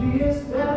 She is standing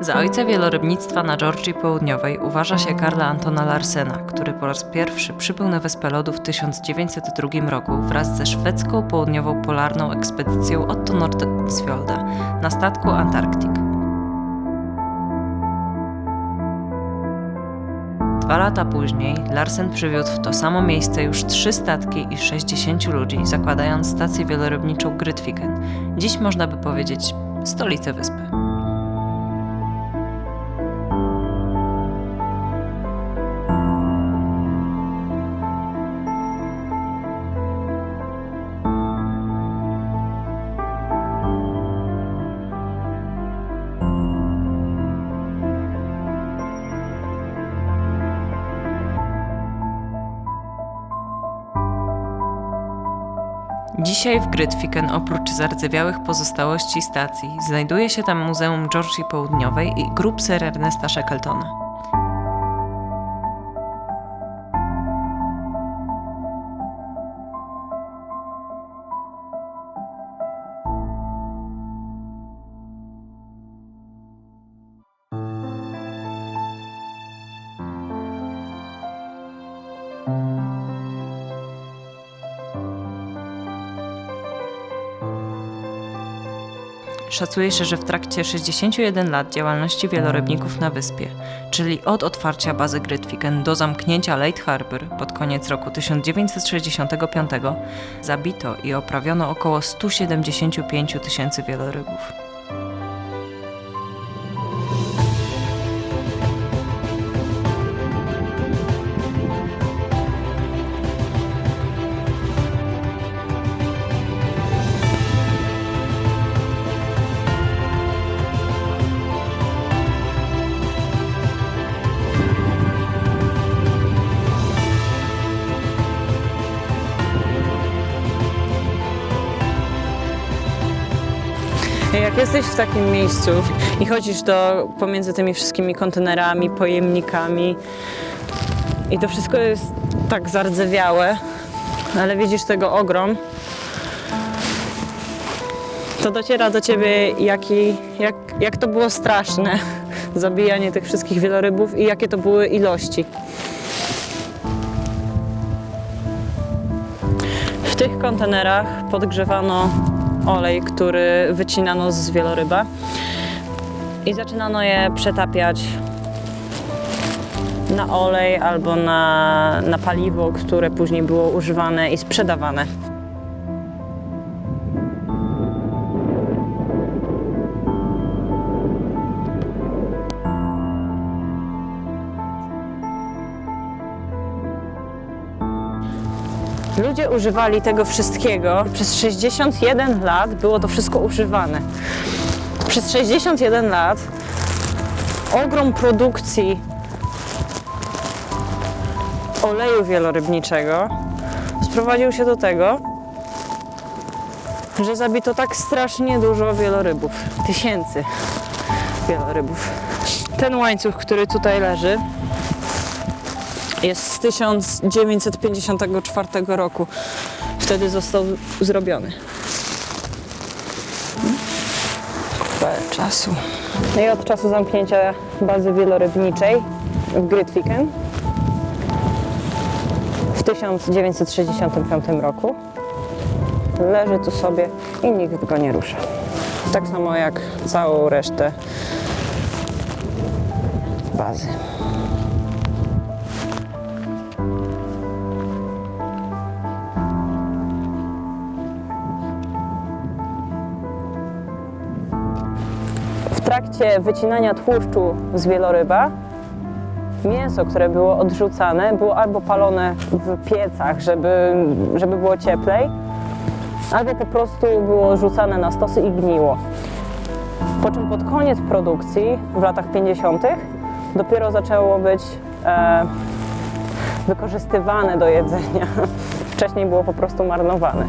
Za ojca wielorybnictwa na Georgii Południowej uważa się Karla Antona Larsena, który po raz pierwszy przybył na Wyspę Lodu w 1902 roku wraz ze szwedzką południową polarną ekspedycją Otto Nordenskjolda na statku Antarktik. Dwa lata później Larsen przywiódł w to samo miejsce już trzy statki i 60 ludzi, zakładając stację wielorybniczą Grytviken. Dziś można by powiedzieć stolicę wyspy. Dzisiaj w Grytviken oprócz zardzewiałych pozostałości stacji znajduje się tam Muzeum Georgii Południowej i grób Sir Ernesta Shackletona. Szacuje się, że w trakcie 61 lat działalności wielorybników na wyspie, czyli od otwarcia bazy Grytviken do zamknięcia Lake Harbor pod koniec roku 1965, zabito i oprawiono około 175 tysięcy wielorybów. Jesteś w takim miejscu i chodzisz do, pomiędzy tymi wszystkimi kontenerami, pojemnikami i to wszystko jest tak zardzewiałe, ale widzisz tego ogrom, to dociera do ciebie, jaki, jak, jak to było straszne zabijanie tych wszystkich wielorybów i jakie to były ilości. W tych kontenerach podgrzewano olej, który wycinano z wieloryba i zaczynano je przetapiać na olej albo na, na paliwo, które później było używane i sprzedawane. Ludzie używali tego wszystkiego. Przez 61 lat było to wszystko używane. Przez 61 lat ogrom produkcji oleju wielorybniczego sprowadził się do tego, że zabito tak strasznie dużo wielorybów. Tysięcy wielorybów. Ten łańcuch, który tutaj leży, jest z 1954 roku. Wtedy został zrobiony. Kupę czasu. No i od czasu zamknięcia bazy wielorybniczej w Grytviken w 1965 roku leży tu sobie i nikt go nie rusza. Tak samo jak całą resztę bazy. Trakcie wycinania tłuszczu z wieloryba mięso, które było odrzucane, było albo palone w piecach, żeby, żeby było cieplej, albo po prostu było rzucane na stosy i gniło. Po czym pod koniec produkcji, w latach 50., dopiero zaczęło być e, wykorzystywane do jedzenia. Wcześniej było po prostu marnowane.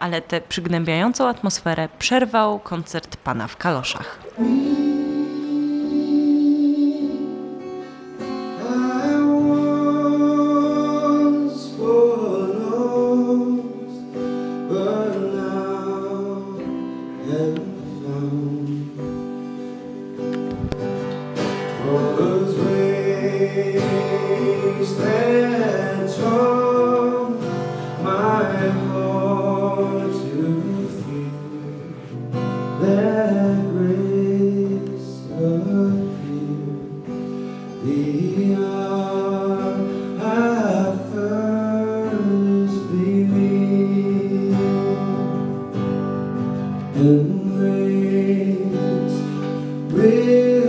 Ale tę przygnębiającą atmosferę przerwał koncert pana w kaloszach. But now and grace.